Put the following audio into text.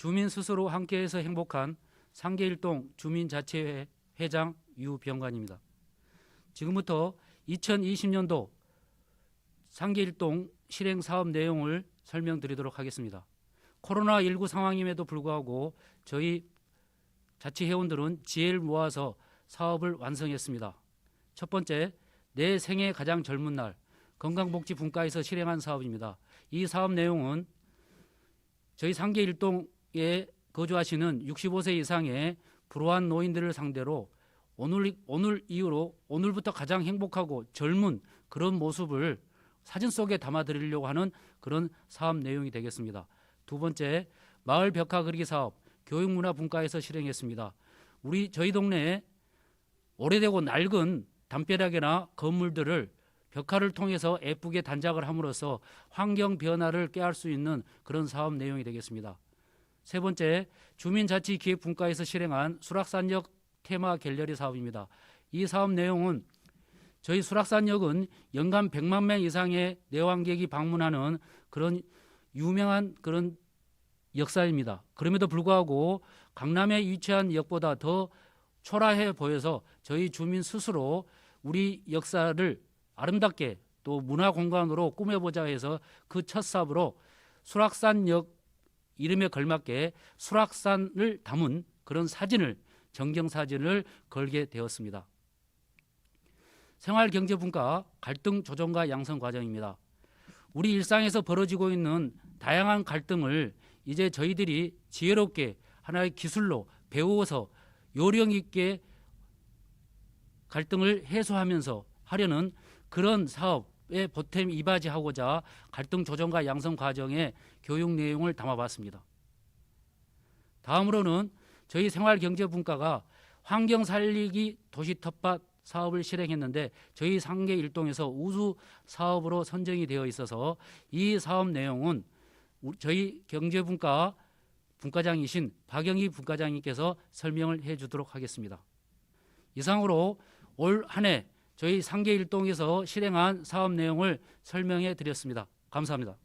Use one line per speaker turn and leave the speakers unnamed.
주민 스스로 함께해서 행복한 상계일동 주민자치회 회장 유병관입니다. 지금부터 2020년도 상계일동 실행 사업 내용을 설명드리도록 하겠습니다. 코로나19 상황임에도 불구하고 저희 자치회원들은 지혜를 모아서 사업을 완성했습니다. 첫 번째, 내 생애 가장 젊은 날 건강복지 분과에서 실행한 사업입니다. 이 사업 내용은 저희 상계 일동 에 거주하시는 65세 이상의 불우한 노인들을 상대로 오늘 오늘 이후로 오늘부터 가장 행복하고 젊은 그런 모습을 사진 속에 담아 드리려고 하는 그런 사업 내용이 되겠습니다. 두 번째, 마을 벽화 그리기 사업 교육문화 분과에서 실행했습니다. 우리 저희 동네에 오래되고 낡은 담벼락이나 건물들을 벽화를 통해서 예쁘게 단작을 함으로써 환경 변화를 꾀할 수 있는 그런 사업 내용이 되겠습니다. 세 번째, 주민자치기획분과에서 실행한 수락산역 테마 갤러리 사업입니다. 이 사업 내용은 저희 수락산역은 연간 100만 명 이상의 내환객이 방문하는 그런 유명한 그런 역사입니다. 그럼에도 불구하고 강남에 위치한 역보다 더 초라해 보여서 저희 주민 스스로 우리 역사를 아름답게 또 문화 공간으로 꾸며보자 해서 그 첫 사업으로 수락산역 이름에 걸맞게 수락산을 담은 그런 사진을 정경 사진을 걸게 되었습니다. 생활경제분과 갈등 조정과 양성 과정입니다. 우리 일상에서 벌어지고 있는 다양한 갈등을 이제 저희들이 지혜롭게 하나의 기술로 배워서 요령 있게 갈등을 해소하면서 하려는 그런 사업 에 보탬 이바지하고자 갈등 조정과 양성 과정의 교육 내용을 담아봤습니다. 다음으로는 저희 생활경제분과가 환경 살리기 도시 텃밭 사업을 실행했는데 저희 상계 일동에서 우수 사업으로 선정이 되어 있어서 이 사업 내용은 우- 저희 경제분과 분과장이신 박영희 분과장님께서 설명을 해 주도록 하겠습니다. 이상으로 올 한해 저희 상계 일동에서 실행한 사업 내용을 설명해 드렸습니다. 감사합니다.